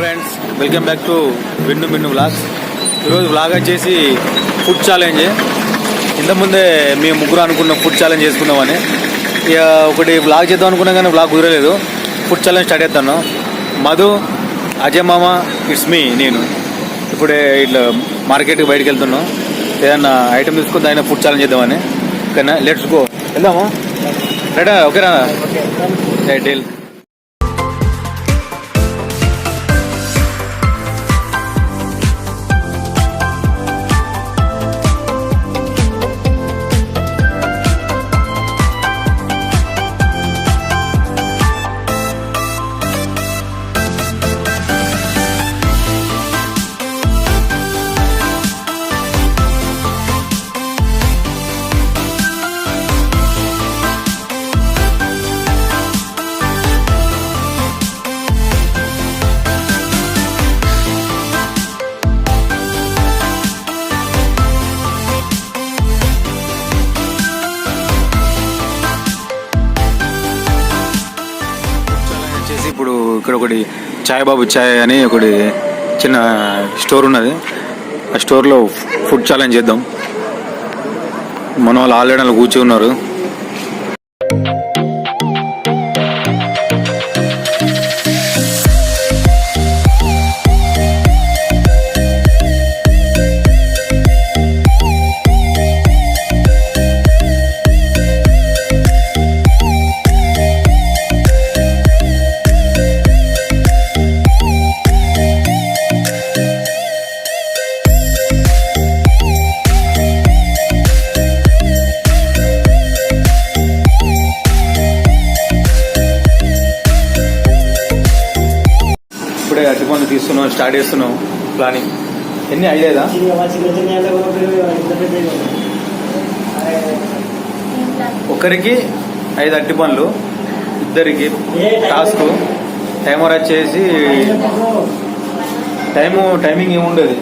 Friends welcome back to Vinnu Minnu vlogs. ఈరోజు vlog వచ్చేసి food challenge. ఇంతకుముందే మేము ముగ్గురు అనుకున్నాం ఫుడ్ ఛాలెంజ్ చేసుకుందామని. ఇక ఒకటి వ్లాగ్ చేద్దాం అనుకున్నాం కానీ వ్లాగ్ కుదరలేదు. ఫుడ్ ఛాలెంజ్ స్టార్ట్ చేస్తాను మధు అజయ్ మామ ఇట్స్ మీ నేను. ఇప్పుడే ఇట్లా మార్కెట్కి బయటకు వెళ్తున్నాం. ఏదన్నా ఐటమ్ తీసుకొని దాని ఫుడ్ ఛాలెంజ్ చేద్దామని. ఓకేనా? Let's go. వెళ్దామా? రైటా ఓకేనా రైట్ డీల్. ఇక్కడ ఒకటి చాయ్ బాబు చాయ్ అని ఒకటి చిన్న స్టోర్ ఉన్నది. ఆ స్టోర్లో ఫుడ్ ఛాలెంజ్ చేద్దాం. మన వాళ్ళు ఆల్రెడీ ఉన్నారు. ఉన్నారు ఇప్పుడే తీస్తున్నాం స్టార్ట్ చేస్తున్నాం ప్లానింగ్ ఎన్ని? ఐదేదా ఒకరికి ఐదు అట్టి పనులు ఇద్దరికి టాస్క్. టైమర్ వచ్చేసి టైము టైమింగ్ ఏముండదు.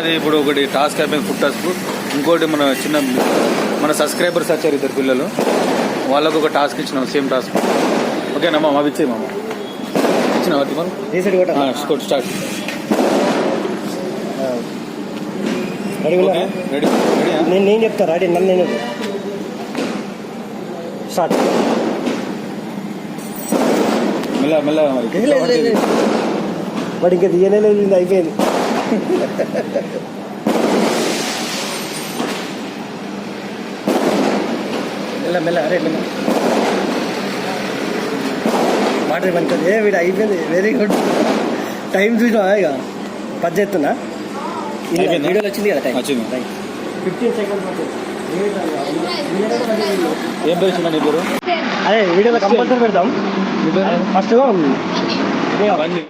అది ఇప్పుడు ఒకటి టాస్క్ అయిపోయింది ఫుడ్ టాస్క్ ఇంకోటి మన చిన్న మన సబ్స్క్రైబర్స్ వచ్చారు ఇద్దరు పిల్లలు. వాళ్ళకు ఒక టాస్క్ ఇచ్చినాం సేమ్ టాస్క్ ఇచ్చే మామ. ఇచ్చిన వాటి మనం రీసెట్ కొట్ట. స్టార్ట్. రెడీ రెడీ నేను నేను చెప్తా రెడీ నన్ను నేను స్టార్ట్ మెల్ల మెల్ల మరి. వాడు ఇంకా తీయనే లేదు అయిపోయింది. మెల్ల మెల్ల అరే మెల్ల మాట ఏమంటారు ఏ వీడు అయిపోయింది వెరీ గుడ్ టైం చూసినా ఇక పది చేస్తున్నా అయిపోయిందా? వీడియోలో వచ్చింది కదా టైం వచ్చింది. ఫిఫ్టీన్ సెకండ్స్ ఏం పేరు చిన్న నీ పేరు అదే వీడియోలో కంపల్సరీ పెడతాం ఫస్ట్ బండి